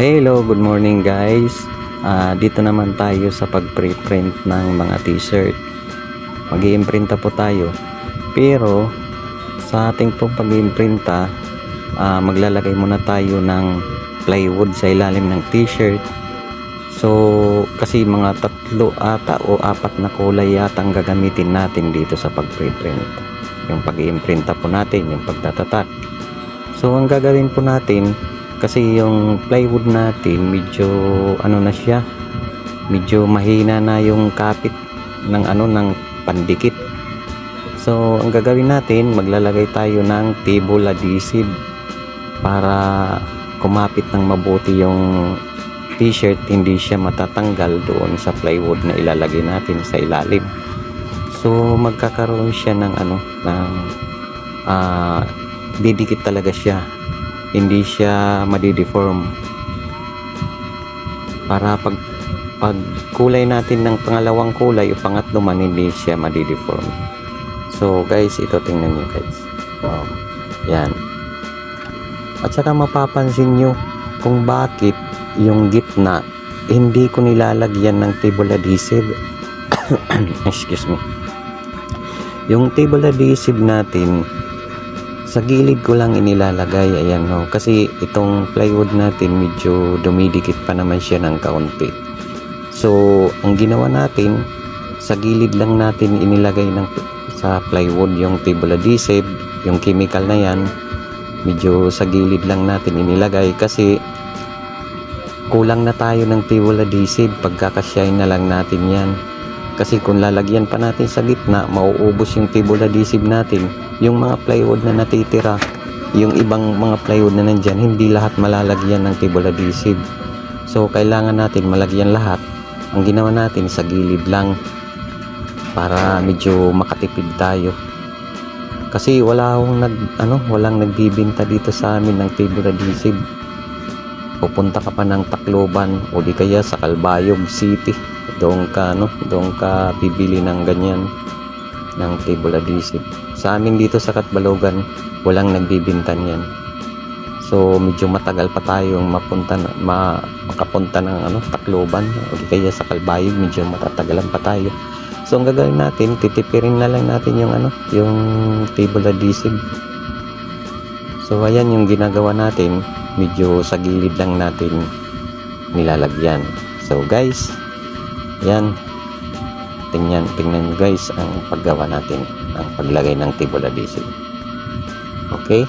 Hello, good morning guys. Ah, dito naman tayo sa pag-preprint ng mga t-shirt. mag iimprinta po tayo. Pero sa ating pong pag-iimprinta, ah, maglalagay muna tayo ng plywood sa ilalim ng t-shirt. So, kasi mga tatlo ata o apat na kulay yata ang gagamitin natin dito sa pag-preprint. Yung pag-iimprinta po natin, yung pagtatatak. So, ang gagawin po natin, kasi yung plywood natin medyo ano na siya medyo mahina na yung kapit ng ano ng pandikit. So ang gagawin natin maglalagay tayo ng table adhesive para kumapit ng mabuti yung t-shirt hindi siya matatanggal doon sa plywood na ilalagay natin sa ilalim. So magkakaroon siya ng ano ng ah didikit talaga siya hindi siya madideform. Para pag pag kulay natin ng pangalawang kulay o pangatlo man hindi siya madideform. So guys ito tingnan nyo guys. Wow. yan. At saka mapapansin nyo kung bakit yung gitna hindi ko nilalagyan ng table adhesive. Excuse me. Yung table adhesive natin sa gilid ko lang inilalagay ayan no kasi itong plywood natin medyo dumidikit pa naman siya ng kaunti. So ang ginawa natin sa gilid lang natin inilagay ng sa plywood yung table adhesive yung chemical na yan. Medyo sa gilid lang natin inilagay kasi kulang na tayo ng table adhesive. Pagkakasyahin na lang natin yan kasi kung lalagyan pa natin sa gitna mauubos yung table adhesive natin yung mga plywood na natitira yung ibang mga plywood na nandyan hindi lahat malalagyan ng table adhesive so kailangan natin malagyan lahat. Ang ginawa natin sa gilid lang para medyo makatipid tayo. Kasi wala akong nag ano walang nagbibinta dito sa amin ng table adhesive pupunta ka pa ng Tacloban o di kaya sa Calbayog City doon ka no doon ka bibili ng ganyan ng table adhesive. Sa amin dito sa Katbalogan walang nagbibinta niyan. So medyo matagal pa tayong mapunta na, ma, makapunta ng ano Tacloban o kaya sa Calbayog medyo matatagalan pa tayo. So ang gagawin natin titipirin na lang natin yung ano yung table adhesive. So ayan yung ginagawa natin medyo sa gilid lang natin nilalagyan. So guys yan. Tingnan tingnan nyo guys ang paggawa natin ang paglagay ng table adhesive okay